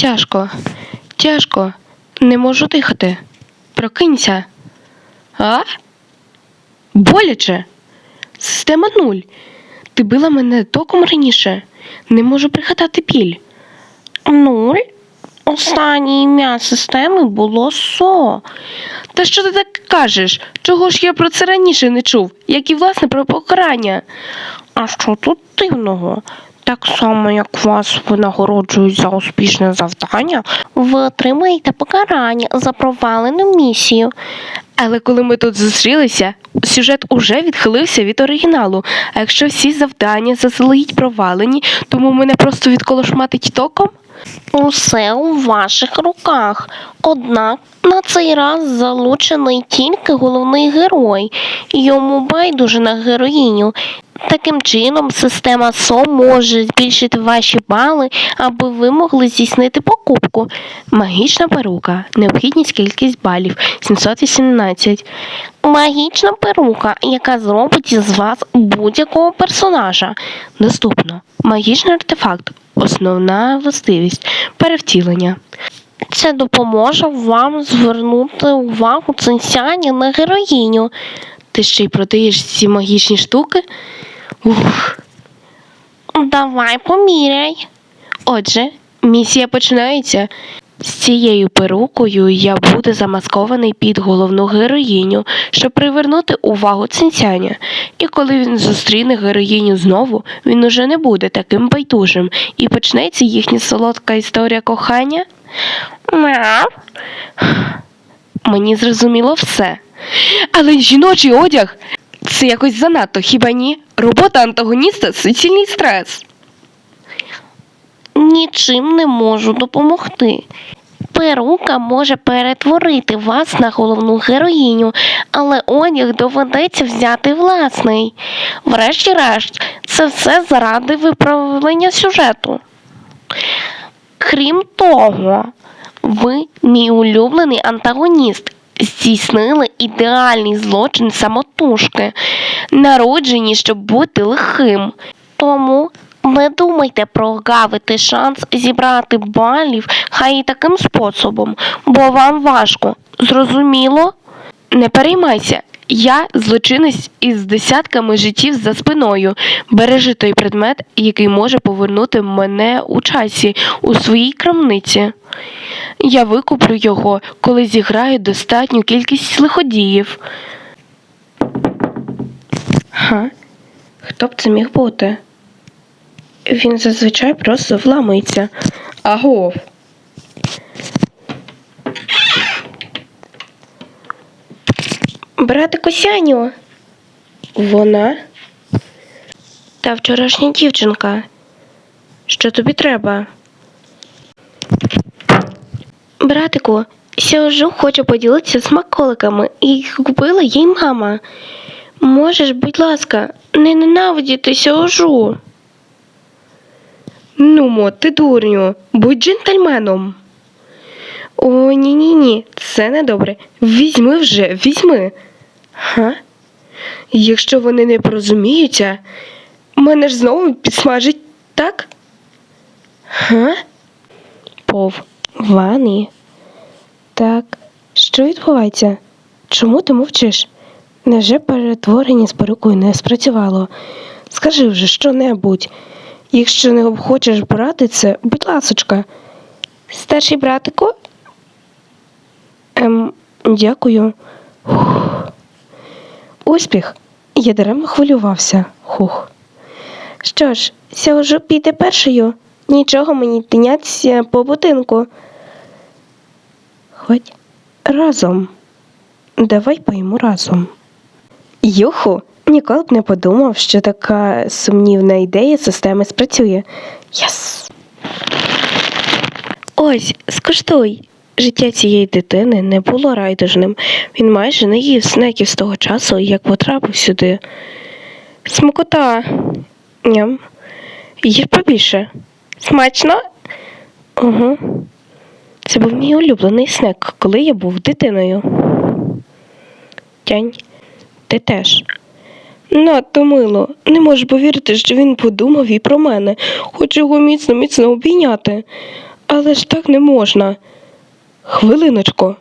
Тяжко, тяжко, не можу дихати. Прокинься. А? Боляче. Система нуль. Ти била мене током раніше. Не можу пригадати біль. Нуль? Останнє ім'я системи було СО. Та що ти так кажеш? Чого ж я про це раніше не чув, як і власне про покарання? А що тут дивного? Так само, як вас винагороджують за успішне завдання, ви отримаєте покарання за провалену місію. Але коли ми тут зустрілися, сюжет уже відхилився від оригіналу. А якщо всі завдання заздалегідь провалені, тому мене просто відколошматить током? Усе у ваших руках. Однак на цей раз залучений тільки головний герой. Йому байдуже на героїню. Таким чином, система СО може збільшити ваші бали, аби ви могли здійснити покупку. Магічна перука. Необхідність кількість балів 718. Магічна перука, яка зробить із вас будь-якого персонажа. Наступно. Магічний артефакт. Основна властивість перевтілення. Це допоможе вам звернути увагу цинсяні на героїню. Ти ще й продаєш ці магічні штуки? Ух. Давай поміряй. Отже, місія починається. З цією перукою я буду замаскований під головну героїню, щоб привернути увагу цинцяня. І коли він зустріне героїню знову, він уже не буде таким байдужим і почнеться їхня солодка історія кохання. Мяу. Мені зрозуміло все. Але жіночий одяг це якось занадто, хіба ні? Робота антагоніста суцільний стрес. Нічим не можу допомогти. Перука може перетворити вас на головну героїню, але одяг доведеться взяти власний. Врешті-решт, це все заради виправлення сюжету. Крім того, ви, мій улюблений антагоніст, здійснили ідеальний злочин самотужки, народжені, щоб бути лихим. Тому не думайте прогавити шанс зібрати балів хай і таким способом, бо вам важко. Зрозуміло? Не переймайся. Я злочинець із десятками життів за спиною. Бережи той предмет, який може повернути мене у часі у своїй крамниці. Я викуплю його, коли зіграю достатню кількість лиходіїв. Га? Хто б це міг бути? Він зазвичай просто вламується. Агов. Братику Сяню. Вона? Та вчорашня дівчинка. Що тобі треба? Братику, Сяожу хоче поділитися смаколиками і купила їй мама. Можеш, будь ласка, не ненавидіти Сяожу. Ну, мо, ти дурню, будь джентльменом. О, ні, ні, це недобре. Візьми вже, візьми. Га? Якщо вони не порозуміються, мене ж знову підсмажить, так? Га? Пов, Вані. Так, що відбувається? Чому ти мовчиш? Невже перетворення з перукою не спрацювало? Скажи вже що-небудь. Якщо не хочеш брати це, будь ласочка. Старший братику? Ем, дякую. Хух. Успіх. Я даремно хвилювався. Хух. Що ж, Сяожу піде першою. Нічого мені тинятися по будинку. Хоч разом. Давай поїмо разом. Юху, ніколи б не подумав, що така сумнівна ідея системи спрацює. Єс! Ось, скуштуй. Життя цієї дитини не було райдужним. Він майже не їв снеків з того часу, як потрапив сюди. Смакота. Ням. Їж побільше. Смачно? Угу. Це був мій улюблений снек, коли я був дитиною. Тянь, ти теж. Надто мило. Не можу повірити, що він подумав і про мене. Хочу його міцно, міцно обійняти. Але ж так не можна. Хвилиночку.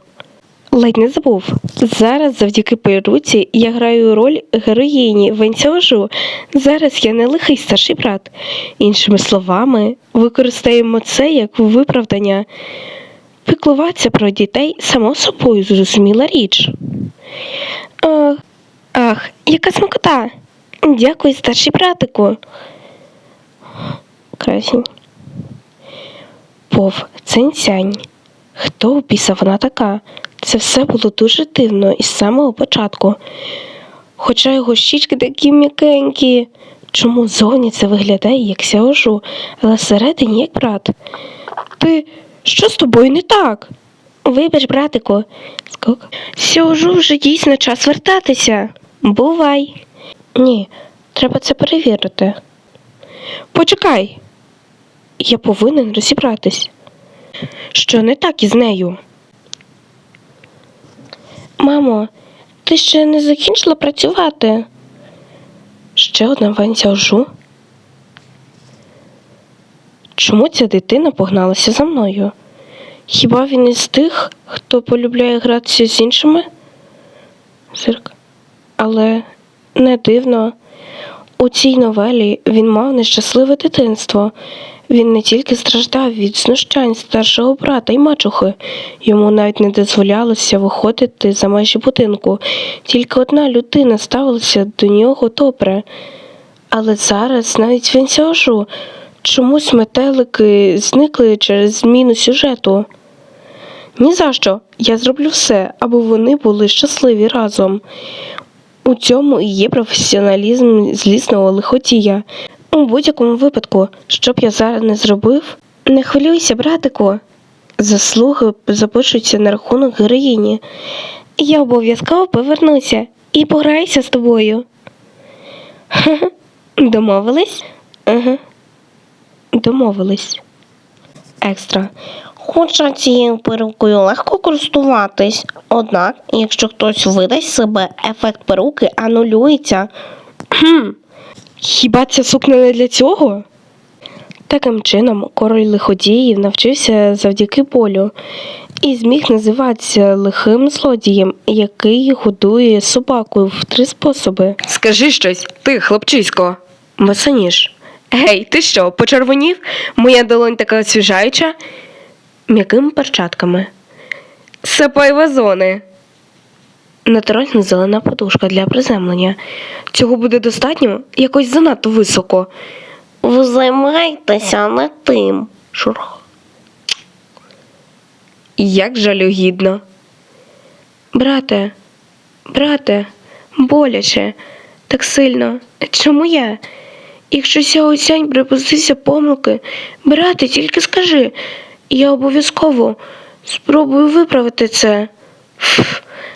Ледь не забув. Зараз завдяки перуці я граю роль героїні Венцьожу. Зараз я не лихий старший брат. Іншими словами, використаємо це як виправдання. Піклуватися про дітей само собою зрозуміла річ. Ах, ах, яка смакота! Дякую, старший братику. Красінь. Пов, цинцянь. Хто біса вона така? Це все було дуже дивно із самого початку. Хоча його щічки такі м'якенькі. Чому зовні це виглядає як сяожу, але всередині як брат? Ти що з тобою не так? Вибач, братику. Скок. Сяожу вже дійсно час вертатися. Бувай. Ні, треба це перевірити. Почекай. Я повинен розібратись. Що не так із нею? Мамо, ти ще не закінчила працювати? Ще одна Ванця Ожу? Чому ця дитина погналася за мною? Хіба він із тих, хто полюбляє гратися з іншими? Зирк. Але не дивно. У цій новелі він мав нещасливе дитинство. Він не тільки страждав від знущань старшого брата й мачухи, йому навіть не дозволялося виходити за межі будинку. Тільки одна людина ставилася до нього добре. Але зараз навіть він сяжу. Чомусь метелики зникли через зміну сюжету. Ні за що. Я зроблю все, аби вони були щасливі разом. У цьому і є професіоналізм злісного лиходія. У будь-якому випадку, що б я зараз не зробив, не хвилюйся, братику. Заслуги запишуться на рахунок героїні. Я обов'язково повернуся і пограюся з тобою. Домовились? Ага. Домовились. Екстра. Хоча цією перукою легко користуватись, однак, якщо хтось видасть себе, ефект перуки анулюється. Хіба ця сукня не для цього? Таким чином, король лиходіїв навчився завдяки болю і зміг називатися лихим злодієм, який годує собаку в три способи. Скажи щось, ти, хлопчисько. Масаніж. Гей, ти що, почервонів? Моя долонь така освіжаюча. М'якими перчатками. Сапай вазони. Натуральна зелена подушка для приземлення. Цього буде достатньо якось занадто високо. Ви займайтеся не тим. Шурх. Як жалюгідно. Брате, брате, боляче, так сильно. Чому я? Якщо сяосянь припустився помилки, брате, тільки скажи, я обов'язково спробую виправити це.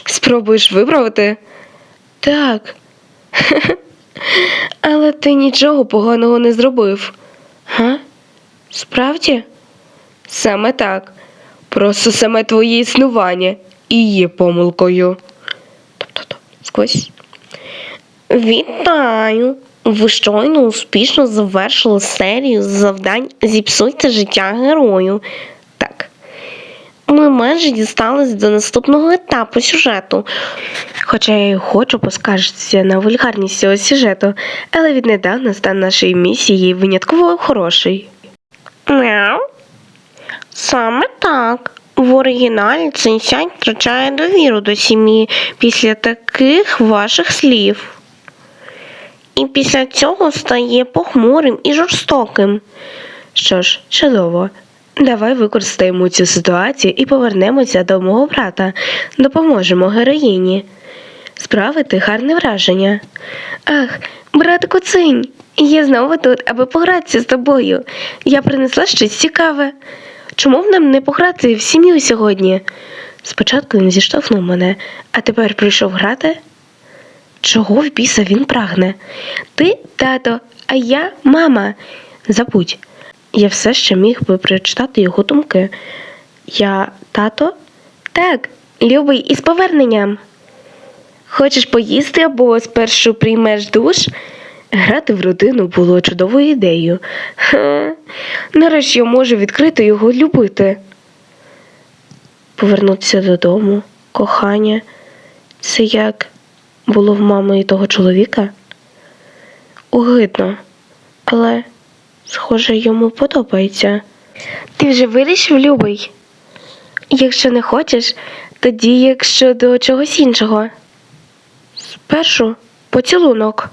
Спробуєш виправити? Так. Але ти нічого поганого не зробив. Га? Справді? Саме так. Просто саме твоє існування і є помилкою. Тобто, сквозь. Вітаю! Ви щойно успішно завершили серію завдань Зіпсуйте життя герою. Ми майже дістались до наступного етапу сюжету. Хоча я й хочу поскаржитися на вульгарність цього сюжету, але віднедавна стан нашої місії винятково хороший. Мяу. Саме так. В оригіналі Цинсянь втрачає довіру до сім'ї після таких ваших слів. І після цього стає похмурим і жорстоким. Що ж, чудово. Давай використаємо цю ситуацію і повернемося до мого брата. Допоможемо героїні. Справити гарне враження. Ах, братику цинь, я знову тут, аби погратися з тобою. Я принесла щось цікаве. Чому б нам не пограти в сім'ю сьогодні? Спочатку він зіштовхнув мене, а тепер прийшов грати. Чого в біса він прагне? Ти, тато, а я мама. Забудь, я все ще міг би прочитати його думки. Я тато? Так, любий, із поверненням. Хочеш поїсти або спершу приймеш душ? Грати в родину було чудовою ідеєю. Ха. Нарешті я можу відкрито його любити. Повернутися додому, кохання. Це як було в мами і того чоловіка? Огидно, але, схоже, йому подобається. Ти вже вирішив, любий? Якщо не хочеш, тоді якщо до чогось іншого. Спершу поцілунок.